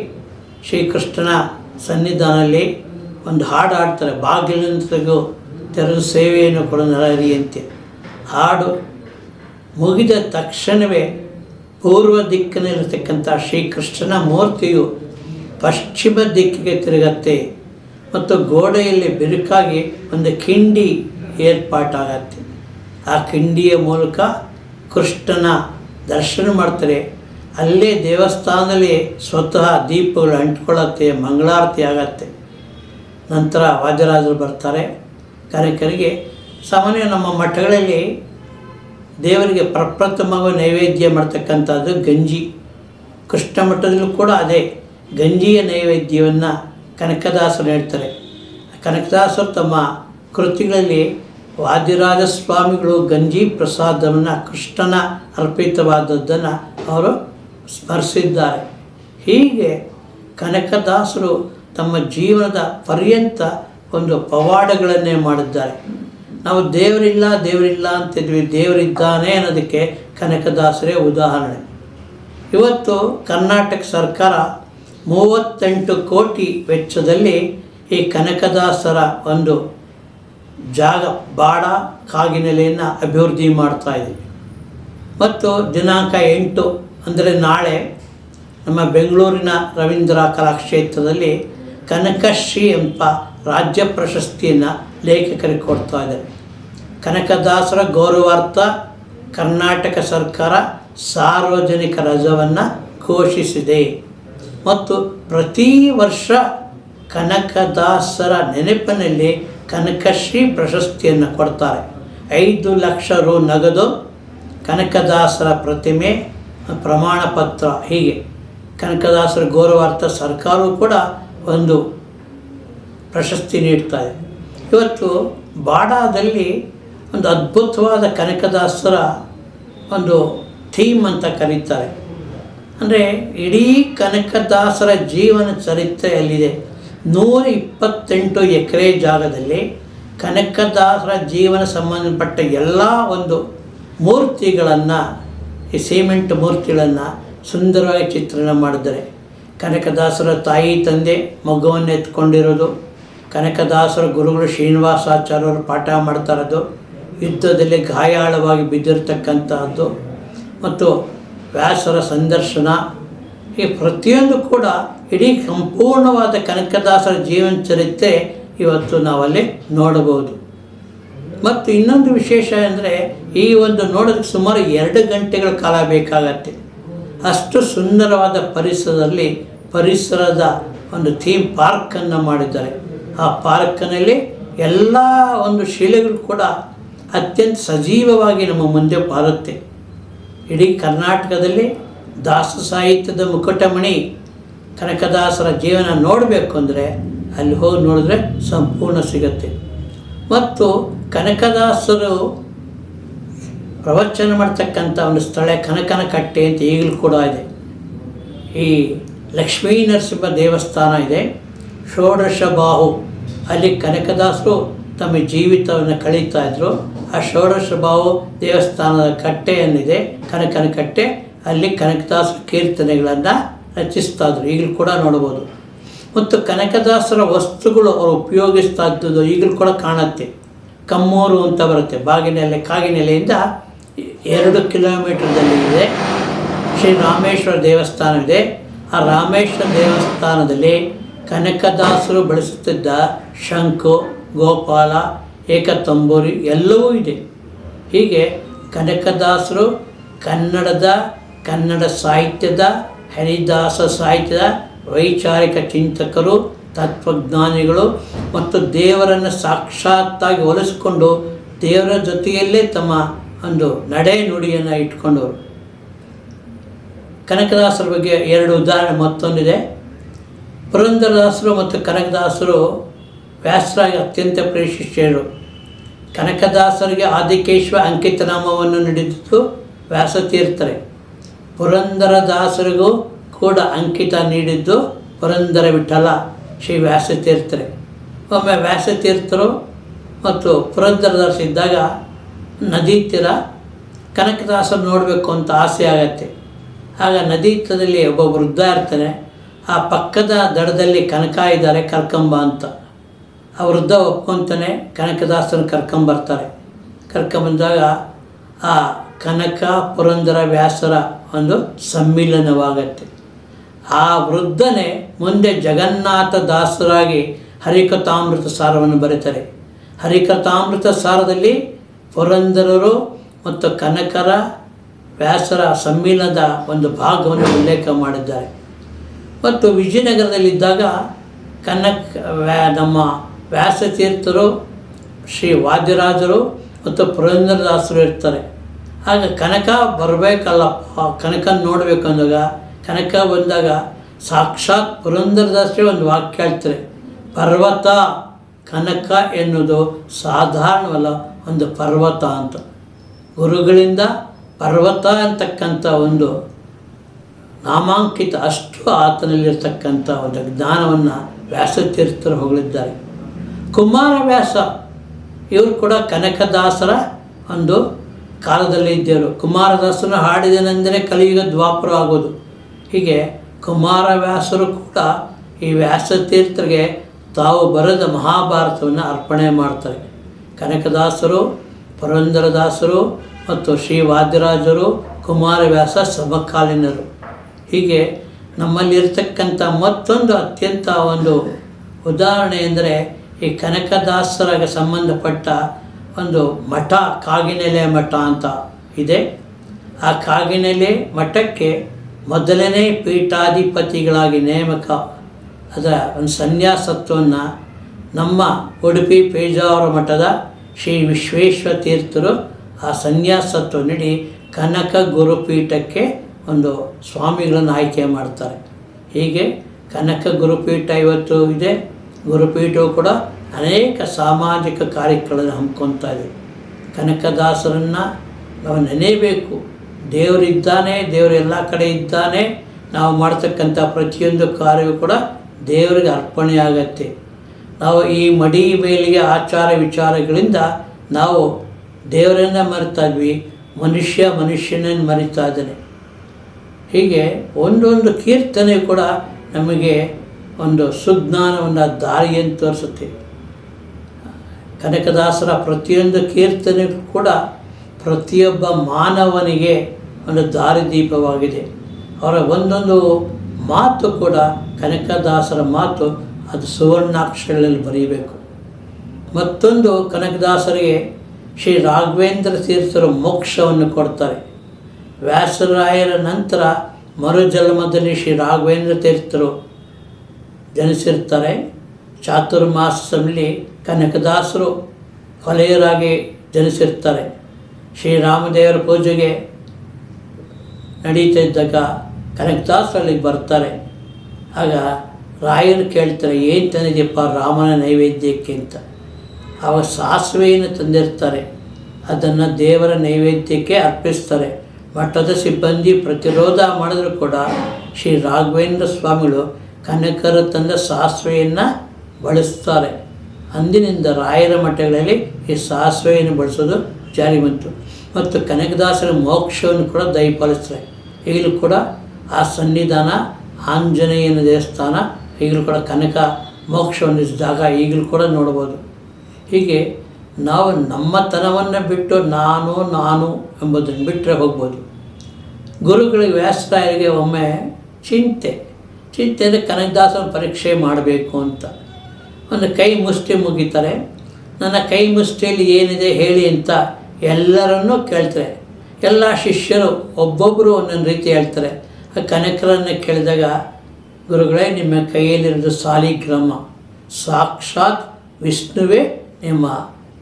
ಶ್ರೀಕೃಷ್ಣನ ಸನ್ನಿಧಾನದಲ್ಲಿ ಒಂದು ಹಾಡು ಹಾಡ್ತಾರೆ ಬಾಗಿಲಿಂದಲೂ ತೆರೆದು ಸೇವೆಯನ್ನು ಕೊಡ ನರಹರಿಯಂತೆ ಹಾಡು ಮುಗಿದ ತಕ್ಷಣವೇ ಪೂರ್ವ ದಿಕ್ಕಿನಲ್ಲಿರ್ತಕ್ಕಂಥ ಶ್ರೀಕೃಷ್ಣನ ಮೂರ್ತಿಯು ಪಶ್ಚಿಮ ದಿಕ್ಕಿಗೆ ತಿರುಗತ್ತೆ ಮತ್ತು ಗೋಡೆಯಲ್ಲಿ ಬಿರುಕಾಗಿ ಒಂದು ಕಿಂಡಿ ಏರ್ಪಾಟಾಗತ್ತೆ. ಆ ಕಿಂಡಿಯ ಮೂಲಕ ಕೃಷ್ಣನ ದರ್ಶನ ಮಾಡ್ತಾರೆ. ಅಲ್ಲೇ ದೇವಸ್ಥಾನದಲ್ಲಿ ಸ್ವತಃ ದೀಪಗಳು ಅಂಟ್ಕೊಳ್ಳುತ್ತೆ, ಮಂಗಳಾರತಿ ಆಗತ್ತೆ. ನಂತರ ವಾದ್ಯರಾಜರು ಬರ್ತಾರೆ. ಕನಕರಿಗೆ ಸಾಮಾನ್ಯ ನಮ್ಮ ಮಠಗಳಲ್ಲಿ ದೇವರಿಗೆ ಪ್ರಪ್ರಥಮವಾಗಿ ನೈವೇದ್ಯ ಮಾಡ್ತಕ್ಕಂಥದ್ದು ಗಂಜಿ. ಕೃಷ್ಣ ಮಠದಲ್ಲೂ ಕೂಡ ಅದೇ. ಗಂಜಿಯ ನೈವೇದ್ಯವನ್ನು ಕನಕದಾಸರು ಹೇಳ್ತಾರೆ. ಕನಕದಾಸರು ತಮ್ಮ ಕೃತಿಗಳಲ್ಲಿ ವಾದಿರಾಜ ಸ್ವಾಮಿಗಳು ಗಂಜಿ ಪ್ರಸಾದವನ್ನು ಕೃಷ್ಣನ ಅರ್ಪಿತವಾದದ್ದನ್ನು ಅವರು ಸ್ಮರಿಸಿದ್ದಾರೆ ಹೀಗೆ ಕನಕದಾಸರು ತಮ್ಮ ಜೀವನದ ಪರ್ಯಂತ ಒಂದು ಪವಾಡಗಳನ್ನೇ ಮಾಡಿದ್ದಾರೆ. ನಾವು ದೇವರಿಲ್ಲ ದೇವರಿಲ್ಲ ಅಂತಿದ್ವಿ, ದೇವರಿದ್ದಾನೆ ಅನ್ನೋದಕ್ಕೆ ಕನಕದಾಸರೇ ಉದಾಹರಣೆ. ಇವತ್ತು ಕರ್ನಾಟಕ ಸರ್ಕಾರ ಮೂವತ್ತೆಂಟು ಕೋಟಿ ವೆಚ್ಚದಲ್ಲಿ ಈ ಕನಕದಾಸರ ಒಂದು ಜಾಗ, ಬಾಡ, ಕಾಗಿನೆಲೆಯನ್ನು ಅಭಿವೃದ್ಧಿ ಮಾಡ್ತಾ ಇದೆ. ಮತ್ತು ದಿನಾಂಕ ಎಂಟು ಅಂದರೆ ನಾಳೆ ನಮ್ಮ ಬೆಂಗಳೂರಿನ ರವೀಂದ್ರ ಕಲಾಕ್ಷೇತ್ರದಲ್ಲಿ ಕನಕಶ್ರೀ ಎಂಬ ರಾಜ್ಯ ಪ್ರಶಸ್ತಿಯನ್ನು ಲೇಖಕರಿಗೆ ಕೊಡ್ತಾ ಇದ್ದಾರೆ. ಕನಕದಾಸರ ಗೌರವಾರ್ಥ ಕರ್ನಾಟಕ ಸರ್ಕಾರ ಸಾರ್ವಜನಿಕ ರಜವನ್ನು ಘೋಷಿಸಿದೆ. ಮತ್ತು ಪ್ರತಿ ವರ್ಷ ಕನಕದಾಸರ ನೆನಪಿನಲ್ಲಿ ಕನಕಶ್ರೀ ಪ್ರಶಸ್ತಿಯನ್ನು ಕೊಡ್ತಾರೆ. ಐದು ಲಕ್ಷ ರು ನಗದು ಕನಕದಾಸರ ಪ್ರತಿಮೆ, ಪ್ರಮಾಣ ಪತ್ರ ಹೀಗೆ. ಕನಕದಾಸರ ಗೌರವಾರ್ಥ ಸರ್ಕಾರವು ಕೂಡ ಒಂದು ಪ್ರಶಸ್ತಿ ನೀಡ್ತಾ ಇವತ್ತು ಬಾಡಾದಲ್ಲಿ ಒಂದು ಅದ್ಭುತವಾದ ಕನಕದಾಸರ ಒಂದು ಥೀಮ್ ಅಂತ ಕರೀತಾರೆ. ಅಂದರೆ ಇಡೀ ಕನಕದಾಸರ ಜೀವನ ಚರಿತ್ರೆಯಲ್ಲಿದೆ ನೂರ ಇಪ್ಪತ್ತೆಂಟು ಎಕರೆ ಜಾಗದಲ್ಲಿ ಕನಕದಾಸರ ಜೀವನ ಸಂಬಂಧಪಟ್ಟ ಎಲ್ಲ ಒಂದು ಮೂರ್ತಿಗಳನ್ನು, ಈ ಸಿಮೆಂಟ್ ಮೂರ್ತಿಗಳನ್ನು ಸುಂದರವಾಗಿ ಚಿತ್ರಣ ಮಾಡಿದ್ದಾರೆ. ಕನಕದಾಸರ ತಾಯಿ ತಂದೆ ಮಗುವನ್ನು ಎತ್ಕೊಂಡಿರೋದು ಕನಕದಾಸರ ಗುರುಗಳು ಶ್ರೀನಿವಾಸಾಚಾರ್ಯರು ಪಾಠ ಮಾಡ್ತಾ ಇರೋದು ಯುದ್ಧದಲ್ಲಿ ಗಾಯಾಳವಾಗಿ ಬಿದ್ದಿರತಕ್ಕಂತಹದ್ದು. ಮತ್ತು ವ್ಯಾಸರ ಸಂದರ್ಶನ, ಈ ಪ್ರತಿಯೊಂದು ಕೂಡ ಇಡೀ ಸಂಪೂರ್ಣವಾದ ಕನಕದಾಸರ ಜೀವನ ಚರಿತ್ರೆ ಇವತ್ತು ನಾವಲ್ಲಿ ನೋಡಬಹುದು. ಮತ್ತು ಇನ್ನೊಂದು ವಿಶೇಷ ಅಂದರೆ ಈ ಒಂದು ನೋಡೋದಕ್ಕೆ ಸುಮಾರು ಎರಡು ಗಂಟೆಗಳ ಕಾಲ ಬೇಕಾಗತ್ತೆ. ಅಷ್ಟು ಸುಂದರವಾದ ಪರಿಸರದಲ್ಲಿ ಪರಿಸರದ ಒಂದು ಥೀಮ್ ಪಾರ್ಕನ್ನು ಮಾಡಿದ್ದಾರೆ. ಆ ಪಾರ್ಕ್ನಲ್ಲಿ ಎಲ್ಲ ಒಂದು ಶಿಲೆಗಳು ಕೂಡ ಅತ್ಯಂತ ಸಜೀವವಾಗಿ ನಮ್ಮ ಮುಂದೆ ಬಾರುತ್ತೆ. ಇಡೀ ಕರ್ನಾಟಕದಲ್ಲಿ ದಾಸ ಸಾಹಿತ್ಯದ ಮುಕುಟಮಣಿ ಕನಕದಾಸರ ಜೀವನ ನೋಡಬೇಕು ಅಂದರೆ ಅಲ್ಲಿ ಹೋಗಿ ನೋಡಿದ್ರೆ ಸಂಪೂರ್ಣ ಸಿಗುತ್ತೆ. ಮತ್ತು ಕನಕದಾಸರು ಪ್ರವಚನ ಮಾಡ್ತಕ್ಕಂಥ ಒಂದು ಸ್ಥಳ ಕನಕನ ಕಟ್ಟೆ ಅಂತ ಈಗಲೂ ಕೂಡ ಇದೆ. ಈ ಲಕ್ಷ್ಮೀ ನರಸಿಂಹ ದೇವಸ್ಥಾನ ಇದೆ. ಷೋಡಶ ಬಾಹು. ಅಲ್ಲಿ ಕನಕದಾಸರು ತಮ್ಮ ಜೀವಿತವನ್ನು ಕಳೀತಾ ಇದ್ರು. ಆ ಷೋಡಶ ಭಾವು ದೇವಸ್ಥಾನದ ಕಟ್ಟೆ ಏನಿದೆ ಕನಕನ ಕಟ್ಟೆ ಅಲ್ಲಿ ಕನಕದಾಸ ಕೀರ್ತನೆಗಳನ್ನು ರಚಿಸ್ತಾ ಇದ್ರು. ಈಗಲೂ ಕೂಡ ನೋಡ್ಬೋದು. ಮತ್ತು ಕನಕದಾಸರ ವಸ್ತುಗಳು ಅವರು ಉಪಯೋಗಿಸ್ತಾ ಇದ್ದದ್ದು ಈಗಲೂ ಕೂಡ ಕಾಣುತ್ತೆ. ಕಮ್ಮೂರು ಅಂತ ಬರುತ್ತೆ. ಬಾಗಿನೆಲೆ, ಕಾಗಿನೆಲೆಯಿಂದ ಎರಡು ಕಿಲೋಮೀಟರ್ದಲ್ಲಿ ಇದೆ. ಶ್ರೀ ರಾಮೇಶ್ವರ ದೇವಸ್ಥಾನ ಇದೆ. ಆ ರಾಮೇಶ್ವರ ದೇವಸ್ಥಾನದಲ್ಲಿ ಕನಕದಾಸರು ಬಳಸುತ್ತಿದ್ದ ಶಂಕು ಗೋಪಾಲ ಏಕತಂಬೂರಿ ಎಲ್ಲವೂ ಇದೆ. ಹೀಗೆ ಕನಕದಾಸರು ಕನ್ನಡದ, ಕನ್ನಡ ಸಾಹಿತ್ಯದ, ಹರಿದಾಸ ಸಾಹಿತ್ಯದ ವೈಚಾರಿಕ ಚಿಂತಕರು, ತತ್ವಜ್ಞಾನಿಗಳು ಮತ್ತು ದೇವರನ್ನು ಸಾಕ್ಷಾತ್ತಾಗಿ ಹೋಲಿಸ್ಕೊಂಡು ದೇವರ ಜೊತೆಯಲ್ಲೇ ತಮ್ಮ ಒಂದು ನಡೆ ನುಡಿಯನ್ನು ಇಟ್ಕೊಂಡವರು. ಕನಕದಾಸರ ಬಗ್ಗೆ ಎರಡು ಉದಾಹರಣೆ ಮತ್ತೊಂದಿದೆ. ಪುರಂದರದಾಸರು ಮತ್ತು ಕನಕದಾಸರು ವ್ಯಾಸರಾಗಿ ಅತ್ಯಂತ ಪ್ರಿಯ ಶಿಷ್ಯರು ಕನಕದಾಸರಿಗೆ ಆದಿಕೇಶ್ವ ಅಂಕಿತನಾಮವನ್ನು ನೀಡಿದ್ದು ವ್ಯಾಸತೀರ್ಥರೇ. ಪುರಂದರದಾಸರಿಗೂ ಕೂಡ ಅಂಕಿತ ನೀಡಿದ್ದು ಪುರಂದರ ವಿಠಲ ಶ್ರೀ ವ್ಯಾಸತೀರ್ಥರೇ. ಒಮ್ಮೆ ವ್ಯಾಸತೀರ್ಥರು ಮತ್ತು ಪುರಂದರದಾಸ ಇದ್ದಾಗ ನದಿ ತೀರ ಕನಕದಾಸರು ನೋಡಬೇಕು ಅಂತ ಆಸೆ ಆಗತ್ತೆ. ಆಗ ನದಿ ತೀರದಲ್ಲಿ ಒಬ್ಬ ವೃದ್ಧ ಇರ್ತಾನೆ ಆ ಪಕ್ಕದ ದಡದಲ್ಲಿ ಕನಕ ಇದ್ದಾರೆ, ಕರ್ಕಂಬ ಅಂತ. ಆ ವೃದ್ಧ ಒಪ್ಕೊತಾನೆ, ಕನಕದಾಸನ ಕರ್ಕೊಂಬರ್ತಾರೆ ಕರ್ಕೊಂಬಂದಾಗ ಆ ಕನಕ ಪುರಂದರ ವ್ಯಾಸರ ಒಂದು ಸಮ್ಮಿಲನವಾಗತ್ತೆ. ಆ ವೃದ್ಧನೇ ಮುಂದೆ ಜಗನ್ನಾಥ ದಾಸರಾಗಿ ಹರಿಕಥಾಮೃತ ಸಾರವನ್ನು ಬರೀತಾರೆ. ಹರಿಕಥಾಮೃತ ಸಾರದಲ್ಲಿ ಪುರಂದರರು ಮತ್ತು ಕನಕರ ವ್ಯಾಸರ ಸಮ್ಮಿಲನದ ಒಂದು ಭಾಗವನ್ನು ಉಲ್ಲೇಖ ಮಾಡಿದ್ದಾರೆ. ಮತ್ತು ವಿಜಯನಗರದಲ್ಲಿದ್ದಾಗ ಕನಕ ನಮ್ಮ ವ್ಯಾಸತೀರ್ಥರು, ಶ್ರೀ ವಾದ್ಯರಾಜರು ಮತ್ತು ಪುರೇಂದ್ರದಾಸರು ಇರ್ತಾರೆ. ಆಗ ಕನಕ ಬರಬೇಕಲ್ಲಪ್ಪ ಕನಕ ನೋಡಬೇಕು ಅಂದಾಗ ಕನಕ ಬಂದಾಗ ಸಾಕ್ಷಾತ್ ಪುರಂದರದಾಸರೇ ಒಂದು ವಾಕ್ಯ ಹೇಳ್ತಾರೆ. ಪರ್ವತ ಕನಕ ಎನ್ನುವುದು ಸಾಧಾರಣವಲ್ಲ, ಒಂದು ಪರ್ವತ ಅಂತ. ಗುರುಗಳಿಂದ ಪರ್ವತ ಅಂತಕ್ಕಂಥ ಒಂದು ನಾಮಾಂಕಿತ ಅಷ್ಟು ಆತನಲ್ಲಿರ್ತಕ್ಕಂಥ ಒಂದು ಜ್ಞಾನವನ್ನು ವ್ಯಾಸತೀರ್ಥರು ಹೊಗಳಿದ್ದಾರೆ. ಕುಮಾರವ್ಯಾಸ, ಇವರು ಕೂಡ ಕನಕದಾಸರ ಒಂದು ಕಾಲದಲ್ಲಿ ಇದ್ದರು. ಕುಮಾರದಾಸನ ಹಾಡಿದನೆಂದರೆ ಕಲಿಯುಗ ದ್ವಾಪರ ಆಗೋದು. ಹೀಗೆ ಕುಮಾರವ್ಯಾಸರು ಕೂಡ ಈ ವ್ಯಾಸತೀರ್ಥರಿಗೆ ತಾವು ಬರೆದ ಮಹಾಭಾರತವನ್ನು ಅರ್ಪಣೆ ಮಾಡ್ತಾರೆ. ಕನಕದಾಸರು, ಪುರಂದರದಾಸರು ಮತ್ತು ಶ್ರೀ ವಾದ್ಯರಾಜರು ಕುಮಾರವ್ಯಾಸ ಸಮಕಾಲೀನರು. ಹೀಗೆ ನಮ್ಮಲ್ಲಿರ್ತಕ್ಕಂಥ ಮತ್ತೊಂದು ಅತ್ಯಂತ ಒಂದು ಉದಾಹರಣೆ ಎಂದರೆ ಈ ಕನಕದಾಸರಿಗೆ ಸಂಬಂಧಪಟ್ಟ ಒಂದು ಮಠ, ಕಾಗಿನೆಲೆ ಮಠ ಅಂತ ಇದೆ. ಆ ಕಾಗಿನೆಲೆ ಮಠಕ್ಕೆ ಮೊದಲನೇ ಪೀಠಾಧಿಪತಿಗಳಾಗಿ ನೇಮಕ ಅದರ ಒಂದು ಸನ್ಯಾಸತ್ವವನ್ನು ನಮ್ಮ ಉಡುಪಿ ಪೇಜಾವರ ಮಠದ ಶ್ರೀ ವಿಶ್ವೇಶ್ವರ ತೀರ್ಥರು ಆ ಸನ್ಯಾಸತ್ವ ನೀಡಿ ಕನಕ ಗುರುಪೀಠಕ್ಕೆ ಒಂದು ಸ್ವಾಮಿಗಳನ್ನು ಆಯ್ಕೆ ಮಾಡ್ತಾರೆ. ಹೀಗೆ ಕನಕ ಗುರುಪೀಠ ಇವತ್ತು ಇದೆ. ಗುರುಪೀಠವು ಕೂಡ ಅನೇಕ ಸಾಮಾಜಿಕ ಕಾರ್ಯಗಳನ್ನು ಹಮ್ಮಿಕೊತಾ ಇದೆ. ಕನಕದಾಸರನ್ನು ನಾವು ನೆನೆಯಬೇಕು. ದೇವರಿದ್ದಾನೆ ದೇವರು ಎಲ್ಲ ಕಡೆ ಇದ್ದಾನೆ. ನಾವು ಮಾಡ್ತಕ್ಕಂಥ ಪ್ರತಿಯೊಂದು ಕಾರ್ಯವೂ ಕೂಡ ದೇವರಿಗೆ ಅರ್ಪಣೆಯಾಗತ್ತೆ. ನಾವು ಈ ಮಡಿ ಮೇಲಿಗೆ ಆಚಾರ ವಿಚಾರಗಳಿಂದ ನಾವು ದೇವರನ್ನ ಮರಿತಾ ಇದ್ವಿ, ಮನುಷ್ಯ ಮನುಷ್ಯನನ್ನು ಮರಿತಾ ಇದ್ದಾನೆ. ಹೀಗೆ ಒಂದೊಂದು ಕೀರ್ತನೆ ಕೂಡ ನಮಗೆ ಒಂದು ಸುಜ್ಞಾನವನ್ನು ದಾರಿಯನ್ನು ತೋರಿಸುತ್ತೆ. ಕನಕದಾಸರ ಪ್ರತಿಯೊಂದು ಕೀರ್ತನೆ ಕೂಡ ಪ್ರತಿಯೊಬ್ಬ ಮಾನವನಿಗೆ ಒಂದು ದಾರಿದೀಪವಾಗಿದೆ. ಅವರ ಒಂದೊಂದು ಮಾತು ಕೂಡ ಕನಕದಾಸರ ಮಾತು ಅದು ಸುವರ್ಣಾಕ್ಷರಗಳಲ್ಲಿ ಬರೀಬೇಕು. ಮತ್ತೊಂದು ಕನಕದಾಸರಿಗೆ ಶ್ರೀ ರಾಘವೇಂದ್ರ ತೀರ್ಥರು ಮೋಕ್ಷವನ್ನು ಕೊಡ್ತಾರೆ. ವ್ಯಾಸರಾಯರ ನಂತರ ಮರುಜನ್ಮದಲ್ಲಿ ಶ್ರೀ ರಾಘವೇಂದ್ರ ತೀರ್ಥರು ಜನಿಸಿರ್ತಾರೆ. ಚಾತುರ್ಮಾಸದಲ್ಲಿ ಕನಕದಾಸರು ಹೊಲೆಯರಾಗಿ ಜನಿಸಿರ್ತಾರೆ. ಶ್ರೀರಾಮದೇವರ ಪೂಜೆಗೆ ನಡೀತಾ ಇದ್ದಾಗ ಕನಕದಾಸರು ಅಲ್ಲಿಗೆ ಬರ್ತಾರೆ. ಆಗ ರಾಯರು ಕೇಳ್ತಾರೆ, ಏನು ತಂದಿದೆಯಪ್ಪ ರಾಮನ ನೈವೇದ್ಯಕ್ಕೆ ಅಂತ? ಅವ ಸಾಸಿವೆಯನ್ನು ತಂದಿರ್ತಾರೆ. ಅದನ್ನು ದೇವರ ನೈವೇದ್ಯಕ್ಕೆ ಅರ್ಪಿಸ್ತಾರೆ. ಮಠದ ಸಿಬ್ಬಂದಿ ಪ್ರತಿರೋಧ ಮಾಡಿದ್ರು ಕೂಡ ಶ್ರೀ ರಾಘವೇಂದ್ರ ಸ್ವಾಮಿಗಳು ಕನಕರು ತಂದ ಸಾಸಿವೆಯನ್ನು ಬಳಸ್ತಾರೆ. ಅಂದಿನಿಂದ ರಾಯರ ಮಠಗಳಲ್ಲಿ ಈ ಸಾಸಿವೆಯನ್ನು ಬಳಸೋದು ಜಾರಿ ಬಂತು. ಮತ್ತು ಕನಕದಾಸರ ಮೋಕ್ಷವನ್ನು ಕೂಡ ದಯಪಾಲಿಸ್ತಾರೆ. ಈಗಲೂ ಕೂಡ ಆ ಸನ್ನಿಧಾನ, ಆಂಜನೇಯನ ದೇವಸ್ಥಾನ, ಈಗಲೂ ಕೂಡ ಕನಕ ಮೋಕ್ಷವನ್ನು ಜಾಗ ಈಗಲೂ ಕೂಡ ನೋಡ್ಬೋದು. ಹೀಗೆ ನಾವು ನಮ್ಮತನವನ್ನು ಬಿಟ್ಟು ನಾನು ನಾನು ಎಂಬುದನ್ನು ಬಿಟ್ಟರೆ ಹೋಗ್ಬೋದು. ಗುರುಗಳಿಗೆ, ವ್ಯಾಸರಾಯರಿಗೆ ಒಮ್ಮೆ ಚಿಂತೆ. ಚಿಂತೆ ಅಂದರೆ ಕನಕದಾಸನ ಪರೀಕ್ಷೆ ಮಾಡಬೇಕು ಅಂತ. ಒಂದು ಕೈ ಮುಷ್ಟಿ ಮುಗಿತಾರೆ. ನನ್ನ ಕೈ ಮುಷ್ಟಿಯಲ್ಲಿ ಏನಿದೆ ಹೇಳಿ ಅಂತ ಎಲ್ಲರನ್ನೂ ಕೇಳ್ತಾರೆ. ಎಲ್ಲ ಶಿಷ್ಯರು ಒಬ್ಬೊಬ್ಬರು ಒಂದೊಂದು ರೀತಿ ಹೇಳ್ತಾರೆ. ಆ ಕನಕರನ್ನು ಕೇಳಿದಾಗ, ಗುರುಗಳೇ, ನಿಮ್ಮ ಕೈಯಲ್ಲಿರೋದು ಸಾಲಿಗ್ರಾಮ. ಸಾಕ್ಷಾತ್ ವಿಷ್ಣುವೇ ನಿಮ್ಮ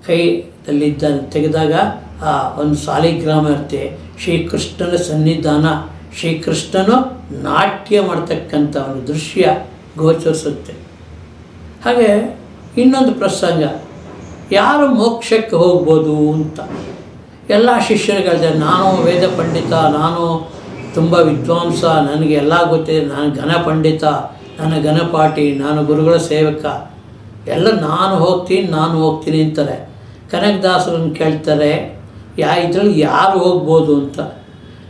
ಕೈಯಲ್ಲಿದ್ದ ತೆಗೆದಾಗ ಆ ಒಂದು ಸಾಲಿಗ್ರಾಮ ಇರುತ್ತೆ. ಶ್ರೀಕೃಷ್ಣನ ಸನ್ನಿಧಾನ ಶ್ರೀಕೃಷ್ಣನು ನಾಟ್ಯ ಮಾಡ್ತಕ್ಕಂಥ ಒಂದು ದೃಶ್ಯ ಗೋಚರಿಸುತ್ತೆ. ಹಾಗೆ ಇನ್ನೊಂದು ಪ್ರಸಂಗ, ಯಾರು ಮೋಕ್ಷಕ್ಕೆ ಹೋಗ್ಬೋದು ಅಂತ. ಎಲ್ಲ ಶಿಷ್ಯರುಗಳಿದೆ, ನಾನು ವೇದ ಪಂಡಿತ, ನಾನು ತುಂಬ ವಿದ್ವಾಂಸ, ನನಗೆ ಎಲ್ಲ ಗೊತ್ತಿದೆ ನಾನು ಘನ ಪಂಡಿತ ನನ್ನ ಘನಪಾಠಿ ನಾನು ಗುರುಗಳ ಸೇವಕ. ಎಲ್ಲ ನಾನು ಹೋಗ್ತೀನಿ ನಾನು ಹೋಗ್ತೀನಿ ಅಂತಾರೆ. ಕನಕದಾಸರನ್ನು ಕೇಳ್ತಾರೆ, ಯಾ, ಇದರಲ್ಲಿ ಯಾರು ಹೋಗ್ಬೋದು? ಅಂತ.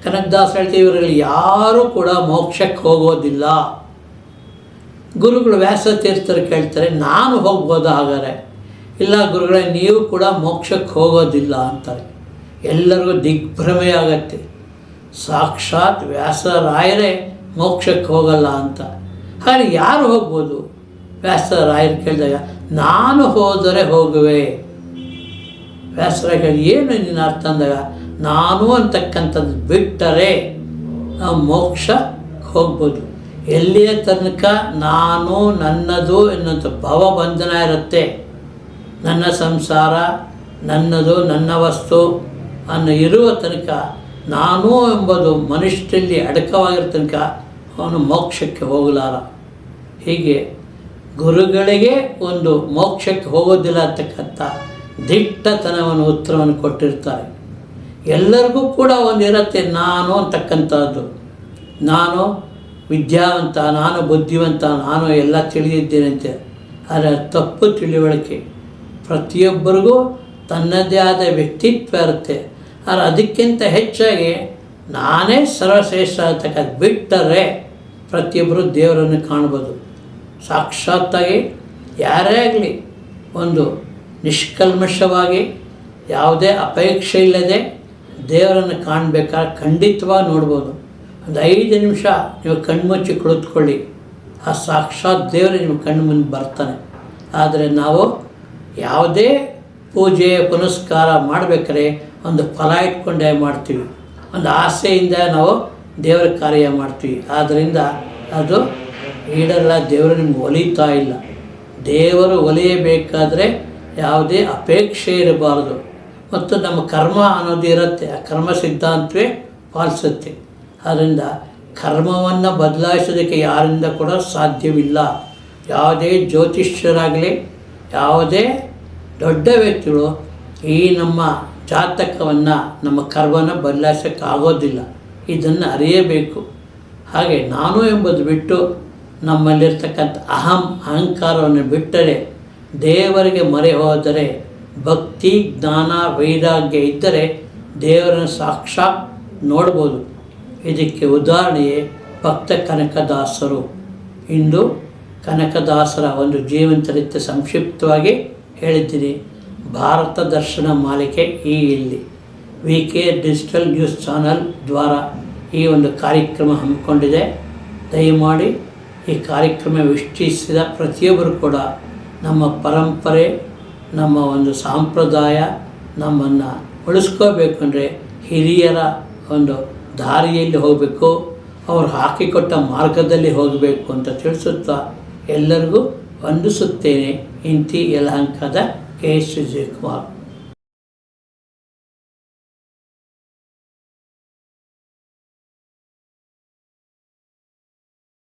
ಕನಕದಾಸ ಹೇಳ್ತೀವಿ ಇವರಲ್ಲಿ ಯಾರೂ ಕೂಡ ಮೋಕ್ಷಕ್ಕೆ ಹೋಗೋದಿಲ್ಲ. ಗುರುಗಳು ವ್ಯಾಸ ತೀರ್ಥರು ಕೇಳ್ತಾರೆ, ನಾನು ಹೋಗ್ಬೋದಾ ಹಾಗಾದರೆ? ಇಲ್ಲ ಗುರುಗಳೇ, ನೀವು ಕೂಡ ಮೋಕ್ಷಕ್ಕೆ ಹೋಗೋದಿಲ್ಲ, ಅಂತಾರೆ. ಎಲ್ಲರಿಗೂ ದಿಗ್ಭ್ರಮೆ ಆಗತ್ತೆ. ಸಾಕ್ಷಾತ್ ವ್ಯಾಸರಾಯರೇ ಮೋಕ್ಷಕ್ಕೆ ಹೋಗಲ್ಲ ಅಂತ. ಹಾಗೆ ಯಾರು ಹೋಗ್ಬೋದು? ವ್ಯಾಸರಾಯರು ಕೇಳಿದಾಗ, ನಾನು ಹೋದರೆ ಹೋಗುವೆ. ವ್ಯಾಸರಾಯ ಏನು ನಿನ್ನ ಅರ್ಥ? ಅಂದಾಗ ನಾನು ಅಂತಕ್ಕಂಥದ್ದು ಬಿಟ್ಟರೆ ನಾವು ಮೋಕ್ಷ ಹೋಗ್ಬೋದು. ಎಲ್ಲಿಯ ತನಕ ನಾನು ನನ್ನದು ಎನ್ನುವಂಥ ಭವಬಂಧನ ಇರುತ್ತೆ. ನನ್ನ ಸಂಸಾರ, ನನ್ನದು, ನನ್ನ ವಸ್ತು ಅನ್ನೋ ಇರುವ ತನಕ ನಾನು ಎಂಬುದು ಮನುಷ್ಯರಲ್ಲಿ ಅಡಕವಾಗಿರೋ ತನಕ ಅವನು ಮೋಕ್ಷಕ್ಕೆ ಹೋಗಲಾರ. ಹೀಗೆ ಗುರುಗಳಿಗೆ ಒಂದು ಮೋಕ್ಷಕ್ಕೆ ಹೋಗೋದಿಲ್ಲ ಅಂತಕ್ಕಂಥ ದಿಟ್ಟತನವನ್ನು ಉತ್ತರವನ್ನು ಕೊಟ್ಟಿರ್ತಾರೆ. ಎಲ್ಲರಿಗೂ ಕೂಡ ಒಂದಿರುತ್ತೆ, ನಾನು ಅಂತಕ್ಕಂಥದ್ದು. ನಾನು ವಿದ್ಯಾವಂತ, ನಾನು ಬುದ್ಧಿವಂತ, ನಾನು ಎಲ್ಲ ತಿಳಿದಿದ್ದೇನಂತೆ. ಆದರೆ ತಪ್ಪು ತಿಳಿವಳಿಕೆ ಪ್ರತಿಯೊಬ್ಬರಿಗೂ ತನ್ನದೇ ಆದ ವ್ಯಕ್ತಿತ್ವ ಇರುತ್ತೆ. ಆದರೆ ಅದಕ್ಕಿಂತ ಹೆಚ್ಚಾಗಿ ನಾನೇ ಸರ್ವಶ್ರೇಷ್ಠ ಅಂತಕ್ಕಂಥ ಬಿಟ್ಟರೆ ಪ್ರತಿಯೊಬ್ಬರು ದೇವರನ್ನು ಕಾಣ್ಬೋದು. ಸಾಕ್ಷಾತ್ತಾಗಿ ಯಾರೇ ಆಗಲಿ ಒಂದು ನಿಷ್ಕಲ್ಮಶವಾಗಿ, ಯಾವುದೇ ಅಪೇಕ್ಷೆ ಇಲ್ಲದೆ ದೇವರನ್ನು ಕಾಣಬೇಕಾದ್ರೆ ಖಂಡಿತವಾಗಿ ನೋಡ್ಬೋದು. ಒಂದು ಐದು ನಿಮಿಷ ನೀವು ಕಣ್ಮುಚ್ಚಿ ಕುಳಿತುಕೊಳ್ಳಿ. ಆ ಸಾಕ್ಷಾತ್ ದೇವರು ನಿಮ್ಮ ಕಣ್ಣು ಮುಂದೆ ಬರ್ತಾನೆ. ಆದರೆ ನಾವು ಯಾವುದೇ ಪೂಜೆ, ಪುನಸ್ಕಾರ ಮಾಡಬೇಕಾದ್ರೆ ಒಂದು ಫಲ ಇಟ್ಕೊಂಡೇ ಮಾಡ್ತೀವಿ. ಒಂದು ಆಸೆಯಿಂದ ನಾವು ದೇವರ ಕಾರ್ಯ ಮಾಡ್ತೀವಿ. ಆದ್ದರಿಂದ ಅದು ಈಡಲ್ಲ, ದೇವರು ನಿಮ್ಗೆ ಒಲಿತಾ ಇಲ್ಲ. ದೇವರು ಒಲಿಯಬೇಕಾದರೆ ಯಾವುದೇ ಅಪೇಕ್ಷೆ ಇರಬಾರದು. ಮತ್ತು ನಮ್ಮ ಕರ್ಮ ಅನ್ನೋದು ಇರುತ್ತೆ. ಆ ಕರ್ಮ ಸಿದ್ಧಾಂತವೇ ಪಾಲಿಸುತ್ತೆ. ಆದ್ದರಿಂದ ಕರ್ಮವನ್ನು ಬದಲಾಯಿಸೋದಕ್ಕೆ ಯಾರಿಂದ ಕೂಡ ಸಾಧ್ಯವಿಲ್ಲ. ಯಾವುದೇ ಜ್ಯೋತಿಷ್ಯರಾಗಲಿ, ಯಾವುದೇ ದೊಡ್ಡ ವ್ಯಕ್ತಿಗಳು ಈ ನಮ್ಮ ಜಾತಕವನ್ನು, ನಮ್ಮ ಕರ್ಮನ ಬದಲಾಯಿಸೋಕ್ಕಾಗೋದಿಲ್ಲ. ಇದನ್ನು ಅರಿಯಬೇಕು. ಹಾಗೆ ನಾನು ಎಂಬುದು ಬಿಟ್ಟು ನಮ್ಮಲ್ಲಿರ್ತಕ್ಕಂಥ ಅಹಂ, ಅಹಂಕಾರವನ್ನು ಬಿಟ್ಟರೆ ದೇವರಿಗೆ ಮರೆ ಹೋದರೆ ಭಕ್ತಿ, ಜ್ಞಾನ, ವೈರಾಗ್ಯ ಇದ್ದರೆ ದೇವರನ್ನು ಸಾಕ್ಷಾತ್ ನೋಡ್ಬೋದು. ಇದಕ್ಕೆ ಉದಾಹರಣೆಯೇ ಭಕ್ತ ಕನಕದಾಸರು. ಇಂದು ಕನಕದಾಸರ ಒಂದು ಜೀವನ ಚರಿತ್ರೆ ಸಂಕ್ಷಿಪ್ತವಾಗಿ ಹೇಳಿದ್ದೀನಿ. ಭಾರತ ದರ್ಶನ ಮಾಲಿಕೆ ಈ ಇಲ್ಲಿ. V K digital news channel ದ್ವಾರ ಈ ಒಂದು ಕಾರ್ಯಕ್ರಮ ಹಮ್ಮಿಕೊಂಡಿದೆ. ದಯಮಾಡಿ ಈ ಕಾರ್ಯಕ್ರಮ ವೀಕ್ಷಿಸಿದ ಪ್ರತಿಯೊಬ್ಬರು ಕೂಡ ನಮ್ಮ ಪರಂಪರೆ ನಮ್ಮ ಒಂದು ಸಂಪ್ರದಾಯ ನಮ್ಮನ್ನು ಉಳಿಸ್ಕೋಬೇಕು ಅಂದರೆ ಹಿರಿಯರ ಒಂದು ದಾರಿಯಲ್ಲಿ ಹೋಗಬೇಕು, ಅವರು ಹಾಕಿಕೊಟ್ಟ ಮಾರ್ಗದಲ್ಲಿ ಹೋಗಬೇಕು ಅಂತ ತಿಳಿಸುತ್ತಾ ಎಲ್ಲರಿಗೂ ವಂದಿಸುತ್ತೇನೆ. ಇಂತಿ ಯಲಹಂಕದ ಕೆ ಎಸ್